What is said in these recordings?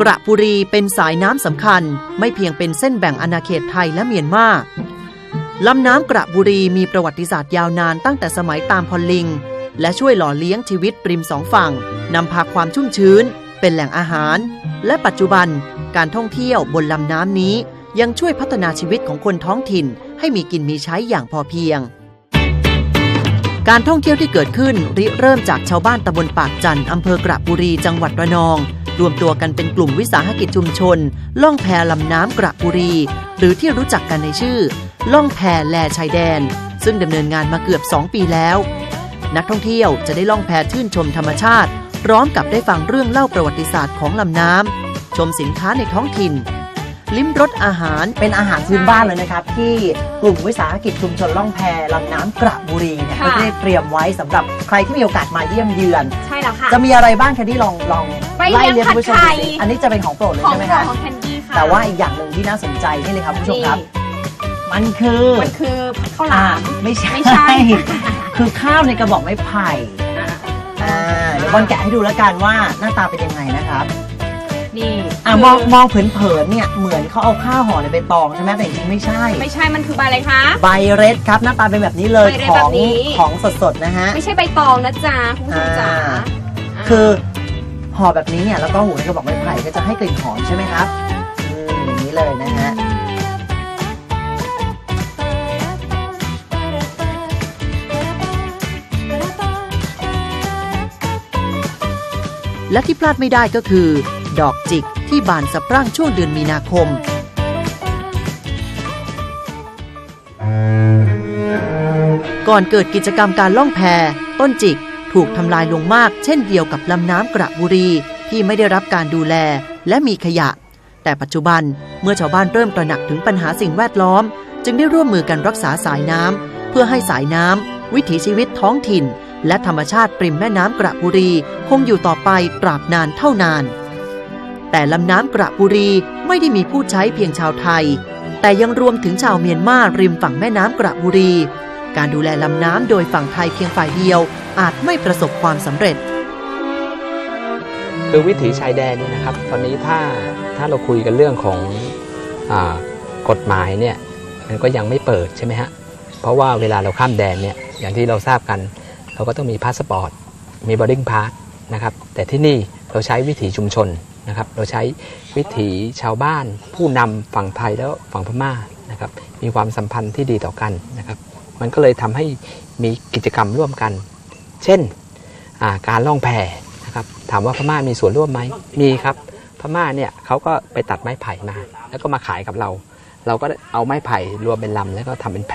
กระบุรีเป็นสายน้ำสำคัญไม่เพียงเป็นเส้นแบ่งอาณาเขตไทยและเมียนมาลำน้ำกระบุรีมีประวัติศาสตร์ยาวนานตั้งแต่สมัยตามพอลลิง และช่วยหล่อเลี้ยงชีวิตปริมสองฝั่งนำพาความชุ่มชื้น เป็นแหล่งอาหาร และปัจจุบันการท่องเที่ยวบนลำน้ำนี้ ยังช่วยพัฒนาชีวิตของคนท้องถิ่น ให้มีกินมีใช้อย่างพอเพียง การท่องเที่ยวที่เกิดขึ้นริเริ่มจากชาวบ้านตำบลปากจันทร์อำเภอกระบุรีจังหวัดระนอง รวมตัวกันเป็นกลุ่มวิสาหกิจชุมชน ล่องแพลำน้ำกระบุรี หรือที่รู้จักกันในชื่อ ล่องแพแลชายแดน ซึ่งดำเนินงานมาเกือบ 2 ปีแล้ว นักท่องเที่ยวจะได้ล่องแพชื่นชมธรรมชาติ พร้อมกับได้ฟังเรื่องเล่าประวัติศาสตร์ของลำน้ำชมสินค้าในท้องถิ่น ลิ้มรสอาหารเป็นอาหารพื้นบ้านเลยนะครับ ที่กลุ่มวิสาหกิจชุมชนล่องแพลำน้ำกระบุรีเนี่ยค่ะก็ได้เตรียมไว้สำหรับใครที่มีโอกาสมาเยี่ยมเยือน ใช่แล้วค่ะ จะมีอะไรบ้างแคนดี้ลองลองไปไล่เลี้เรียยงงคุณผู้ชมผัดไทดูยสิอันนี้จะเป็นของโปรดเลยของใช่ไหมโปรคะดของแคนดี้ค่ะแต่ว่าอีกอย่างหนึ่งที่น่าสนใจนี่เลยครับคุณผู้ชมครับนี่มันคือมันคือข้าวหอ่าลาม ไม่ใช่ ไม่ใช่ คือข้าวในกระบอกไม้ไผ่อ่าเดี๋ยวบอลแกะให้ดูแล้วกันว่าหน้าตาเป็นยังไงนะครับ นี่อะคืมองมองเผินๆเนี่ยเหมือนเขาเอาข้าวห่อในใบตองใช่ไหมแต่จริงๆไม่ใช่ ไม่ใช่มันคือใบอะไรคะ ใบเรดครับหน้าตาเป็นแบบนี้เลยใบเรดขแบองบนี้ ของสดๆนะฮะ ไม่ใช่ใบตองนะจ๊ะคุณผู้ชมจ๋าอ่าาคือห่อแบบนี้เนี่ยแล้วก็หูในกระบอกไม้ไผ่ก็จะให้กลิ่นหอมใช่ไหมครับอืมอย่างนี้เลยนะฮะและที่พลาดไม่ได้ก็คือ ดอกจิกที่บานสะพรั่งช่วงเดือนมีนาคม ก่อนเกิดกิจกรรมการล่องแพต้นจิกถูกทำลายลงมาก เช่นเดียวกับลำน้ำกระบุรีที่ไม่ได้รับการดูแลและมีขยะ แต่ปัจจุบันเมื่อชาวบ้านเริ่มตระหนักถึงปัญหาสิ่งแวดล้อม จึงได้ร่วมมือกันรักษาสายน้ำเพื่อให้สายน้ำวิถีชีวิตท้องถิ่น และธรรมชาติปริมแม่น้ำกระบุรี คงอยู่ต่อไปตราบนานเท่านาน แต่ลำน้ำกระบุรีไม่ได้มีผู้ใช้เพียงชาวไทย แต่ยังรวมถึงชาวเมียนมาริมฝั่งแม่น้ำกระบุรี การดูแลลำน้ำโดยฝั่งไทยเพียงฝ่ายเดียว อาจไม่ประสบความสำเร็จ คือวิถีชายแดนเนี่ยนะครับ ตอนนี้ถ้าถ้าเราคุยกันเรื่องของอากฎหมายเนี่ยมันก็ยังไม่เปิดใช่ไหมฮะ เพราะว่าเวลาเราข้ามแดนเนี่ยอย่างที่เราทราบกัน เราก็ต้องมีพาสปอร์ตมีบอร์ดิ้งพาสนะครับแต่ที่นี่เราใช้วิถีชุมชน นะครับ เราใช้วิถีชาวบ้าน ผู้นำฝั่งไทยแล้วฝั่งพม่านะครับ มีความสัมพันธ์ที่ดีต่อกันนะครับ มันก็เลยทำให้มีกิจกรรมร่วมกัน เช่นอ่าการล่องแพนะครับถามว่าพม่ามีส่วนร่วมไหมมีครับพม่าเนี่ยเขาก็ไปตัดไม้ไผ่มา แล้วก็มาขายกับเรา เราก็เอาไม้ไผ่รวมเป็นลำแล้วก็ทำเป็นแพ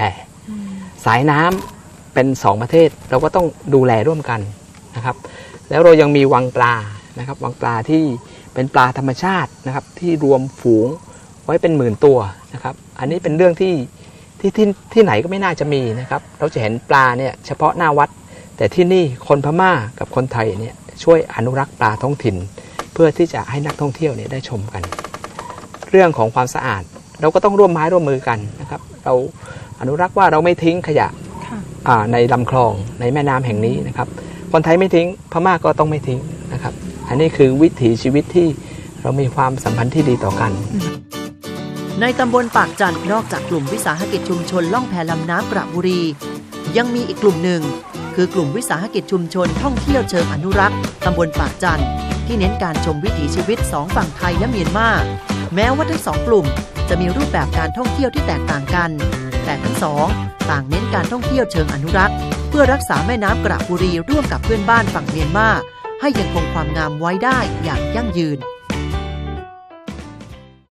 สายน้ำเป็นสองประเทศเราก็ต้องดูแลร่วมกันนะครับ แล้วเรายังมีวังปลานะครับ วังปลาที่ เป็นปลาธรรมชาตินะครับ ที่รวมฝูงไว้เป็นหมื่นตัวนะครับ อันนี้เป็นเรื่องที่ที่ที่ที่ไหนก็ไม่น่าจะมีนะครับ เราจะเห็นปลาเนี่ยเฉพาะหน้าวัด แต่ที่นี่คนพม่ากับคนไทยเนี่ยช่วยอนุรักษ์ปลาท้องถิ่น เพื่อที่จะให้นักท่องเที่ยวเนี่ยได้ชมกัน เรื่องของความสะอาด เราก็ต้องร่วมไม้ร่วมมือกันนะครับ เราอนุรักษ์ว่าเราไม่ทิ้งขยะอ่าในลำคลองในแม่น้ำแห่งนี้นะครับ คนไทยไม่ทิ้งพม่าก็ต้องไม่ทิ้งนะครับ อันนี้คือวิถีชีวิตที่เรามีความสัมพันธ์ที่ดีต่อกัน ในตำบลปากจันทร์นอกจากกลุ่มวิสาหกิจชุมชนล่องแพลำน้ำกระบุรี ยังมีอีกกลุ่มหนึ่ง คือกลุ่มวิสาหกิจชุมชนท่องเที่ยวเชิงอนุรักษ์ตำบลปากจันทร์ที่เน้นการชมวิถีชีวิตสองฝั่งไทยและเมียนมาแม้ว่าทั้งสองกลุ่มจะมีรูปแบบการท่องเที่ยวที่แตกต่างกัน แต่ทั้งสองต่างเน้นการท่องเที่ยวเชิงอนุรักษ์ เพื่อรักษาแม่น้ำกระบุรีร่วมกับเพื่อนบ้านฝั่งเมียนมา ให้ยังคงความงามไว้ได้อย่างยั่งยืน